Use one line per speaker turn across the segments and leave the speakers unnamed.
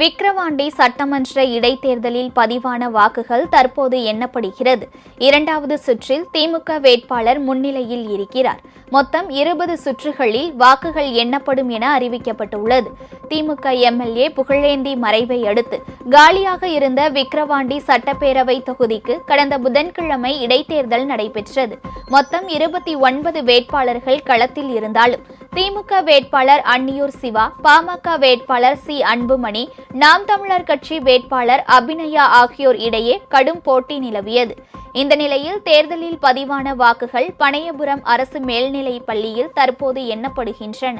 விக்கிரவாண்டி சட்டமன்ற இடைத்தேர்தலில் பதிவான வாக்குகள் தற்போது எண்ணப்படுகிறது. இரண்டாவது சுற்றில் திமுக வேட்பாளர் முன்னிலையில் இருக்கிறார். மொத்தம் இருபது சுற்றுகளில் வாக்குகள் எண்ணப்படும் என அறிவிக்கப்பட்டுள்ளது. திமுக எம்எல்ஏ புகழேந்தி மறைவை அடுத்து காலியாக இருந்த விக்கிரவாண்டி சட்டப்பேரவை தொகுதிக்கு கடந்த புதன்கிழமை இடைத்தேர்தல் நடைபெற்றது. மொத்தம் இருபத்தி ஒன்பது வேட்பாளர்கள் களத்தில் இருந்தாலும் திமுக வேட்பாளர் அன்னியூர் சிவா பாமக வேட்பாளர் சி அன்புமணி நாம் தமிழர் கட்சி வேட்பாளர் அபிநயா ஆகியோர் இடையே கடும் போட்டி நிலவியது. இந்த நிலையில் தேர்தலில் பதிவான வாக்குகள் பனையபுரம் அரசு மேல்நிலைப் பள்ளியில் தற்போது எண்ணப்படுகின்றன.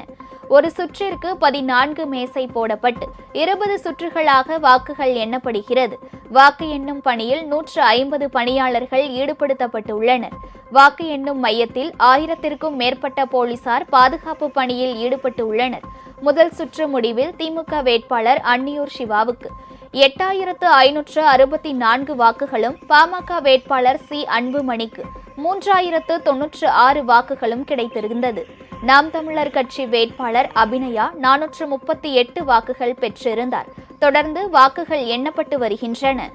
ஒரு சுற்றிற்கு பதினான்கு மேசை போடப்பட்டு இருபது சுற்றுகளாக வாக்குகள் எண்ணப்படுகிறது. வாக்கு எண்ணும் பணியில் நூற்று ஐம்பது பணியாளர்கள் ஈடுபடுத்தப்பட்டுள்ளனர். வாக்கு எண்ணும் மையத்தில் ஆயிரத்திற்கும் மேற்பட்ட போலீசார் பாதுகாப்பு பணியில் ஈடுபட்டு உள்ளனர் முதல் சுற்று முடிவில் திமுக வேட்பாளர் அன்னியூர் சிவாவுக்கு எட்டாயிரத்து ஐநூற்று அறுபத்தி நான்கு வாக்குகளும் பாமக வேட்பாளர் சி. அன்புமணிக்கு மூன்றாயிரத்து தொன்னூற்று ஆறு வாக்குகளும் கிடைத்திருந்தது. நாம் தமிழர் கட்சி வேட்பாளர் அபிநயா நானூற்று முப்பத்தி எட்டு வாக்குகள் பெற்றிருந்தார். தொடர்ந்து வாக்குகள் எண்ணப்பட்டு வருகின்றன.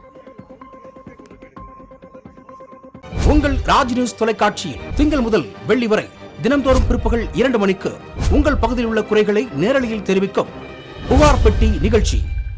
உங்கள் ராஜ் நியூஸ் தொலைக்காட்சியில் திங்கள் முதல் வெள்ளி வரை தினம்தோறும் பிற்பகல் இரண்டு மணிக்கு உங்கள் பகுதியில் உள்ள குறைகளை நேரலையில் தெரிவிக்கும் புகார் பெட்டி நிகழ்ச்சி.